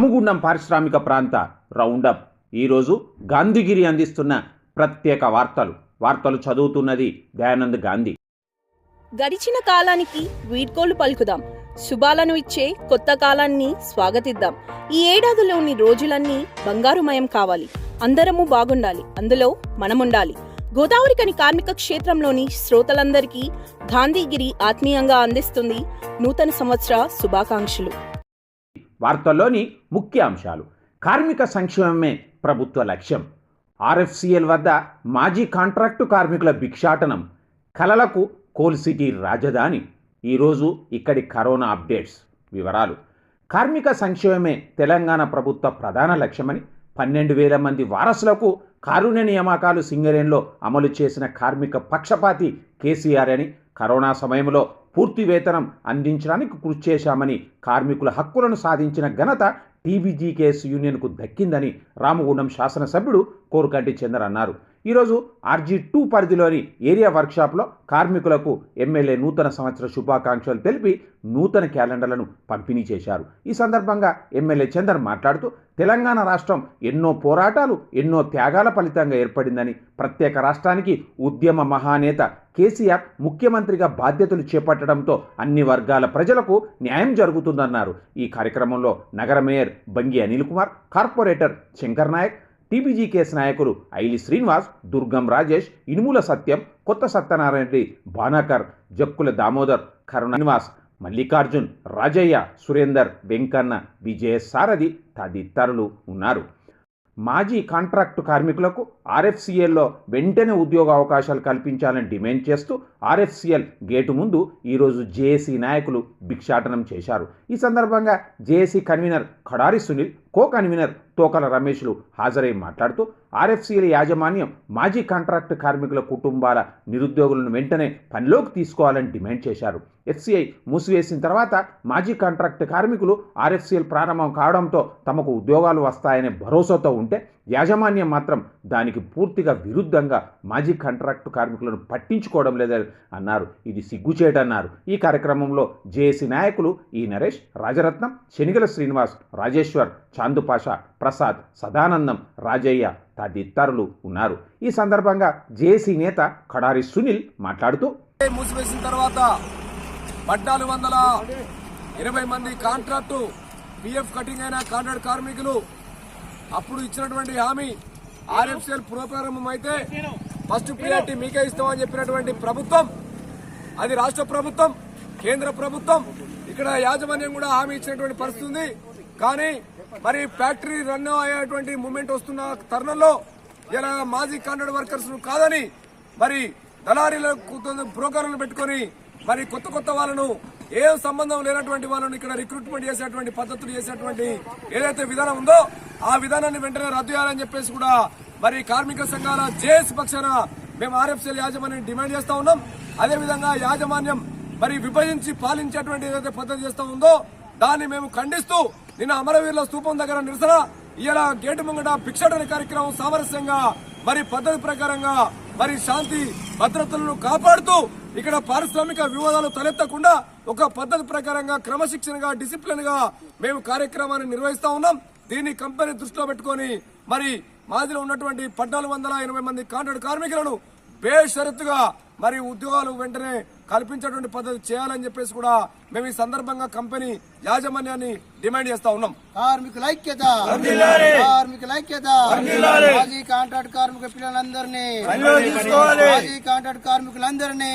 రామగుండం పారిశ్రామిక ప్రాంత రౌండప్. ఈరోజు గాంధీగిరి అందిస్తున్న ప్రత్యేక వార్తలు. వార్తలు చదువుతున్నది దయానంద్ గాంధీ. గడిచిన కాలానికి వీడ్కోలు పలుకుదాం. శుభాలను ఇచ్చే కొత్త కాలాన్ని స్వాగతిద్దాం. ఈ ఏడాదిలోని రోజులన్నీ బంగారుమయం కావాలి. అందరము బాగుండాలి. అందులో మనముండాలి. గోదావరికని కార్మిక క్షేత్రంలోని శ్రోతలందరికీ గాంధీగిరి ఆత్మీయంగా అందిస్తుంది నూతన సంవత్సర శుభాకాంక్షలు. వార్తల్లోని ముఖ్య అంశాలు. కార్మిక సంక్షేమమే ప్రభుత్వ లక్ష్యం. ఆర్ఎఫ్సిఎల్ వద్ద మాజీ కాంట్రాక్టు కార్మికుల భిక్షాటనం. కలలకు కోల్ సిటీ రాజధాని. ఈరోజు ఇక్కడి కరోనా అప్డేట్స్ వివరాలు. కార్మిక సంక్షేమమే తెలంగాణ ప్రభుత్వ ప్రధాన లక్ష్యమని పన్నెండు వేల మంది వారసులకు కారుణ్య నియామకాలు సింగరేణిలో అమలు చేసిన కార్మిక పక్షపాతి కేసీఆర్ అని కరోనా సమయంలో పూర్తి వేతనం అందించడానికి కృషి చేశామని కార్మికుల హక్కులను సాధించిన ఘనత టీబీజీకేఎస్ యూనియన్కు దక్కిందని రామగుండం శాసనసభ్యుడు కోరుకంటి చందర్ అన్నారు. ఈరోజు ఆర్జీ టూ పరిధిలోని ఏరియా వర్క్షాప్లో కార్మికులకు ఎమ్మెల్యే నూతన సంవత్సర శుభాకాంక్షలు తెలిపి నూతన క్యాలెండర్లను పంపిణీ చేశారు. ఈ సందర్భంగా ఎమ్మెల్యే చందర్ మాట్లాడుతూ తెలంగాణ రాష్ట్రం ఎన్నో పోరాటాలు ఎన్నో త్యాగాల ఫలితంగా ఏర్పడిందని ప్రత్యేక రాష్ట్రానికి ఉద్యమ మహానేత కేసీఆర్ ముఖ్యమంత్రిగా బాధ్యతలు చేపట్టడంతో అన్ని వర్గాల ప్రజలకు న్యాయం జరుగుతుందన్నారు. ఈ కార్యక్రమంలో నగర mayor Bangi Anil Kumar corporator Shankar Nayak TBG KS నాయకులు ఐలి శ్రీనివాస్ దుర్గం రాజేష్ ఇనుముల సత్యం కొత్త సత్యనారాయణ రెడ్డి బానాకర్ జక్కుల దామోదర్ కరుణనివాస్ మల్లికార్జున్ రాజయ్య సురేందర్ వెంకన్న విజయ సారథి తదితరులు ఉన్నారు. మాజీ కాంట్రాక్టు కార్మికులకు ఆర్ఎఫ్సిఏల్లో వెంటనే ఉద్యోగ అవకాశాలు కల్పించాలని డిమాండ్ చేస్తూ ఆర్ఎఫ్సిఎల్ గేటు ముందు ఈరోజు జేఏసీ నాయకులు భిక్షాటనం చేశారు. ఈ సందర్భంగా JAC convener Khadari Sunil co convener Tokala రమేష్లు హాజరై మాట్లాడుతూ ఆర్ఎఫ్సిఎల్ యాజమాన్యం మాజీ కాంట్రాక్టు కార్మికుల కుటుంబాల నిరుద్యోగులను వెంటనే పనిలోకి తీసుకోవాలని డిమాండ్ చేశారు. ఎఫ్సిఐ మూసివేసిన తర్వాత మాజీ కాంట్రాక్టు కార్మికులు ఆర్ఎఫ్సిఎల్ ప్రారంభం కావడంతో తమకు ఉద్యోగాలు వస్తాయనే భరోసాతో ఉంటే యాజమాన్యం మాత్రం దానికి పూర్తిగా విరుద్ధంగా మాజీ కాంట్రాక్టు కార్మికులను పట్టించుకోవడం లేదని అన్నారు. ఇది సిగ్గుచేటన్నారు. ఈ కార్యక్రమంలో జేఏసీ నాయకులు ఈ నరేష్ రాజరత్నం శనిగల శ్రీనివాస్ రాజేశ్వర్ చాందుపాషా ప్రసాద్ సదానందం రాజయ్య తదితరులు ఉన్నారు. ఈ సందర్భంగా జేఏసీ నేత కడారి సునీల్ మాట్లాడుతూ మూసివేసిన తర్వాత పద్నాలుగు వందల ఇరవై మంది కాంట్రాక్టు పిఎఫ్ కటింగ్ అయిన కాంట్రాక్ట్ కార్మికులు అప్పుడు ఇచ్చినటువంటి హామీ ఆర్ఎఫ్సిఎల్ పునఃప్రారంభం అయితే ఫస్ట్ ప్రియారిటీ మీకే ఇస్తామని చెప్పినటువంటి ప్రభుత్వం అది రాష్ట్ర ప్రభుత్వం కేంద్ర ప్రభుత్వం ఇక్కడ యాజమాన్యం కూడా హామీ ఇచ్చినటువంటి పరిస్థితి ఉంది. కానీ మరి ఫ్యాక్టరీ రన్ అయ్యేటువంటి మూమెంట్ వస్తున్న తరుణంలో ఇలా మాజీ కాంట్రాక్ట్ వర్కర్స్ కాదని మరి దళారీలకు బ్రోకర్లను పెట్టుకొని మరి కొత్త కొత్త వాళ్ళను ఏ సంబంధం లేనటువంటి వాళ్ళను ఇక్కడ రిక్రూట్మెంట్ చేసేటువంటి పద్ధతులు చేసేటువంటి ఏదైతే విధానం ఉందో ఆ విధానాన్ని వెంటనే రద్దు చేయాలని చెప్పేసి కూడా మరి కార్మిక సంఘాల జేఎస్ పక్షాన మేము ఆర్ఎఫ్సీఎల్ యాజమాన్యం డిమాండ్ చేస్తా ఉన్నాం. అదేవిధంగా యాజమాన్యం మరి విభజించి పాలించేటువంటి ఏదైతే పద్ధతి చేస్తా ఉందో దాన్ని మేము ఖండిస్తూ నిన్న అమరవీరుల స్తూపం దగ్గర నిరసన ఇలా గేటు ముంగట భిక్షాటన కార్యక్రమం సామరస్యంగా మరి పద్ధతి ప్రకారంగా మరి శాంతి భద్రతలను కాపాడుతూ ఇక్కడ పారిశ్రామిక వివాదాలు తలెత్తకుండా ఒక పద్ధతి ప్రకారంగా క్రమశిక్షణగా డిసిప్లిన్గా మేము కార్యక్రమాన్ని నిర్వహిస్తా ఉన్నాం. దీన్ని కంపెనీ దృష్టిలో పెట్టుకొని మరి మాదిలో ఉన్నటువంటి పద్నాలుగు వందల ఎనభై మంది కాంట్రాక్ట్ కార్మికులను బేషరతుగా మరి ఉద్యోగాలు వెంటనే కల్పించేటువంటి పద్ధతి చేయాలని చెప్పేసి కూడా మేము ఈ సందర్భంగా కంపెనీ యాజమాన్యాన్ని డిమాండ్ చేస్తా ఉన్నాం. కార్మికుల ఐక్యత కార్మికుల ఐక్యత మాజీ కాంట్రాక్ట్ కార్మిక పిల్లలందరినీ. మాజీ కాంట్రాక్ట్ కార్మికులందరినీ.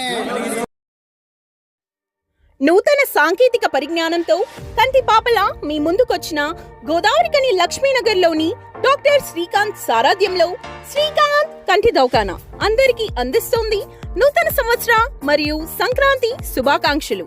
నూతన సాంకేతిక పరిజ్ఞానంతో కంటి పాపల మీ ముందుకొచ్చిన గోదావరికని లక్ష్మీనగర్లోని డాక్టర్ శ్రీకాంత్ సారథ్యంలో శ్రీకాంత్ కంటి దౌకానా అందరికీ అందిస్తోంది నూతన సంవత్సర మరియు సంక్రాంతి శుభాకాంక్షలు.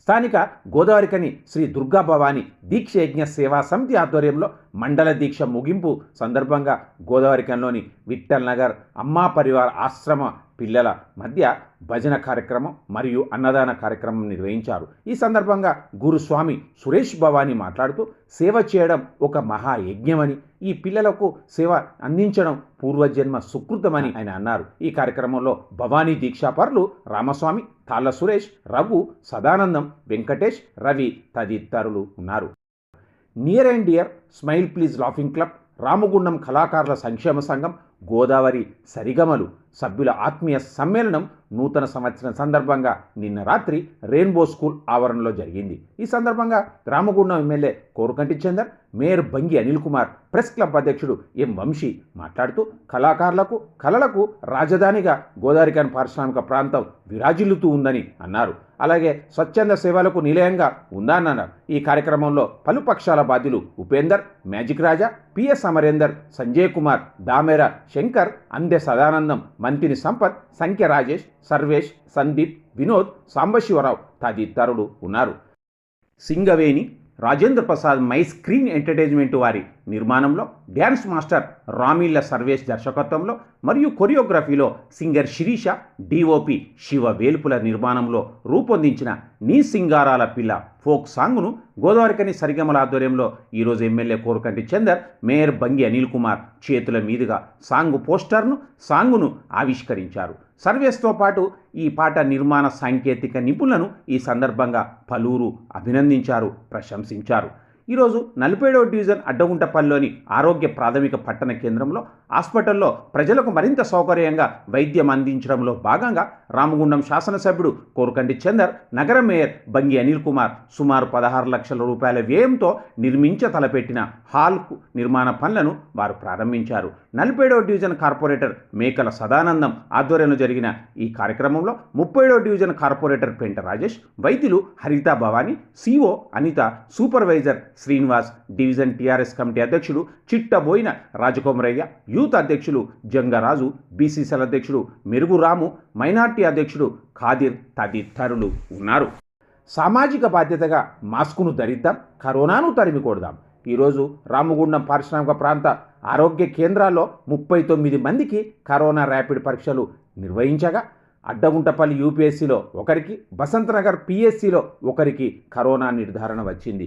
స్థానిక గోదావరికని శ్రీ దుర్గా భవాని దీక్ష యజ్ఞ సేవా సమితి ఆధ్వర్యంలో మండల దీక్ష ముగింపు సందర్భంగా గోదావరికంలోని విఠల్ నగర్ అమ్మా పరివార్ ఆశ్రమ పిల్లల మధ్య భజన కార్యక్రమం మరియు అన్నదాన కార్యక్రమం నిర్వహించారు. ఈ సందర్భంగా గురుస్వామి సురేష్ భవాని మాట్లాడుతూ సేవ చేయడం ఒక మహాయజ్ఞమని ఈ పిల్లలకు సేవ అందించడం పూర్వజన్మ సుకృతమని ఆయన అన్నారు. ఈ కార్యక్రమంలో భవానీ దీక్షాపరులు రామస్వామి తాళ్ళ సురేష్ రఘు సదానందం వెంకటేష్ రవి తదితరులు ఉన్నారు. Near and dear smile please laughing club Ramagundam కళాకారుల సంక్షేమ సంఘం గోదావరి సరిగమలు సభ్యుల ఆత్మీయ సమ్మేళనం నూతన సంవత్సరం సందర్భంగా నిన్న రాత్రి రెయిన్బో స్కూల్ ఆవరణలో జరిగింది. ఈ సందర్భంగా Ramagundam MLA Korukanti Chandar mayor Bangi Anil Kumar press club అధ్యక్షుడు ఎం వంశీ మాట్లాడుతూ కళాకారులకు కళలకు రాజధానిగా గోదావరికన్ పారిశ్రామిక ప్రాంతం విరాజిల్లుతూ ఉందని అన్నారు. అలాగే స్వచ్ఛంద సేవలకు నిలయంగా ఉందానన్నారు ఈ కార్యక్రమంలో పలు పక్షాల బాధ్యులు ఉపేందర్ మ్యాజిక్ రాజా పిఎస్ అమరేందర్ సంజయ్ కుమార్ దామెర శంకర్ అందె సదానందం మంతిని సంపత్ సంఖ్య రాజేష్ సర్వేష్ సందీప్ వినోద్ సాంబశివరావు తదితరులు ఉన్నారు. Singaveni Rajendra Prasad my screen entertainment వారి నిర్మాణంలో డ్యాన్స్ మాస్టర్ రామిళ్ళ సర్వేష్ దర్శకత్వంలో మరియు కొరియోగ్రఫీలో సింగర్ శిరీష డిఓపి శివ వేలుపుల నిర్మాణంలో రూపొందించిన నీ సింగారాల పిల్ల ఫోక్ సాంగ్ను గోదావరికని సరిగమల ఆధ్వర్యంలో ఈరోజు ఎమ్మెల్యే కోరుకంటి చందర్ మేయర్ బంగి అనిల్ కుమార్ చేతుల మీదుగా సాంగ్ పోస్టర్ను సాంగును ఆవిష్కరించారు. సర్వేస్తో పాటు ఈ పాట నిర్మాణ సాంకేతిక నిపుణులను ఈ సందర్భంగా పలువురు అభినందించారు ప్రశంసించారు. ఈరోజు నలభైడవ డివిజన్ అడ్డగుంటపల్లిలోని ఆరోగ్య ప్రాథమిక పట్టణ కేంద్రంలో హాస్పిటల్లో ప్రజలకు మరింత సౌకర్యంగా వైద్యం అందించడంలో భాగంగా రామగుండం శాసనసభ్యుడు కోరుకండి చందర్ నగర మేయర్ బంగి అనిల్ కుమార్ సుమారు పదహారు లక్షల రూపాయల వ్యయంతో నిర్మించ తలపెట్టిన హాల్కు నిర్మాణ పనులను వారు ప్రారంభించారు. నలభైడవ డివిజన్ కార్పొరేటర్ మేకల సదానందం ఆధ్వర్యంలో జరిగిన ఈ కార్యక్రమంలో ముప్పైడవ డివిజన్ కార్పొరేటర్ పెంట రాజేష్ వైద్యులు Haritha Bhavani CO Anitha supervisor Srinivas division TRS committee అధ్యక్షుడు చిట్టబోయిన రాజకోమరయ్య యూత్ అధ్యక్షులు జంగరాజు బీసీసీఎల్ అధ్యక్షుడు మెరుగు రాము మైనార్టీ అధ్యక్షుడు ఖాదిర్ తదితరులు ఉన్నారు. సామాజిక బాధ్యతగా మాస్కును ధరిద్దాం కరోనాను తరిమి కొడదాం. ఈరోజు రామగుండం పారిశ్రామిక ప్రాంత ఆరోగ్య కేంద్రాల్లో ముప్పై తొమ్మిది మందికి కరోనా ర్యాపిడ్ పరీక్షలు నిర్వహించగా అడ్డగుంటపల్లి యూపీఎస్సీలో ఒకరికి బసంతనగర్ పిఎస్సిలో ఒకరికి కరోనా నిర్ధారణ వచ్చింది.